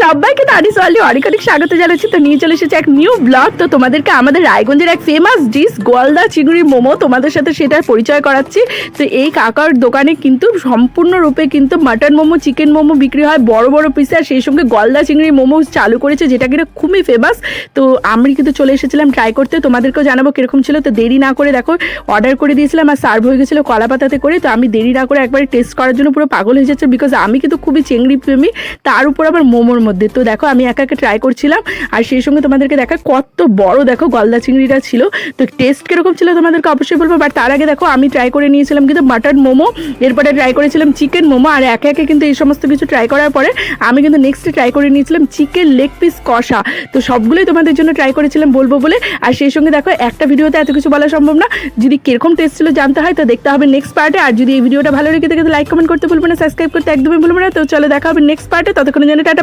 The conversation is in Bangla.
সবাইকে তারি সোয়ালি অনেক অনেক স্বাগত জানাচ্ছি। তো নিয়ে চলে এসেছে এক নিউ ব্লগ তো তোমাদেরকে আমাদের রায়গঞ্জের এক ফেমাস ডিশ গোয়ালদা চিংড়ি মোমো তোমাদের সাথে সেটার পরিচয় করাচ্ছি। তো এই কাকার দোকানে কিন্তু সম্পূর্ণরূপে কিন্তু মাটন মোমো চিকেন মোমো বিক্রি হয় বড় বড় পিসে আর সেই সঙ্গে গলদা চিংড়ি মোমো চালু করেছে, যেটা কিনা খুবই ফেমাস তো আমি কিন্তু চলে এসেছিলাম ট্রাই করতে। তোমাদেরকেও জানাব কীরকম ছিল। তো দেরি না করে দেখো অর্ডার করে দিয়েছিলাম আর সার্ভ হয়ে গেছিল কলা পাতাতে করে। তো আমি দেরি না করে একবারে টেস্ট করার জন্য পুরো পাগল হয়ে যাচ্ছে। বিকজ আমি কিন্তু খুবই চিংড়ি প্রেমী, তার উপর আবার মোমোর মধ্যে। তো দেখো, আমি একা একা ট্রাই করছিলাম, আর সেই সঙ্গে তোমাদেরকে দেখা কত বড় দেখো গলদা চিংড়িটা ছিল। তো টেস্ট কীরকম ছিল তোমাদেরকে অবশ্যই বলব বাট তার আগে দেখো, আমি ট্রাই করে নিয়েছিলাম কিন্তু মাটন মোমো, এরপরে ট্রাই করেছিলাম চিকেন মোমো, আর একে একে কিন্তু এই সমস্ত কিছু ট্রাই করার পরে আমি কিন্তু নেক্সট ট্রাই করে নিয়েছিলাম চিকেন লেগ পিস কষা। তো সবগুলোই তোমাদের জন্য ট্রাই করেছিলাম বলব বলে, আর সেই সঙ্গে দেখো, একটা ভিডিওতে এত কিছু বলা সম্ভব না। যদি কীরকম টেস্ট ছিল জানতে হয়, তো দেখতে হবে নেক্সট পার্টে আর যদি এই ভিডিওটা ভালো লেগে থাকে লাইক কমেন্ট করতে ভুলবে না সাবস্ক্রাইব করতে একদমই ভুলবে না। তো চলো দেখা হবে নেক্সট পার্টে ততক্ষণ জানি টাটা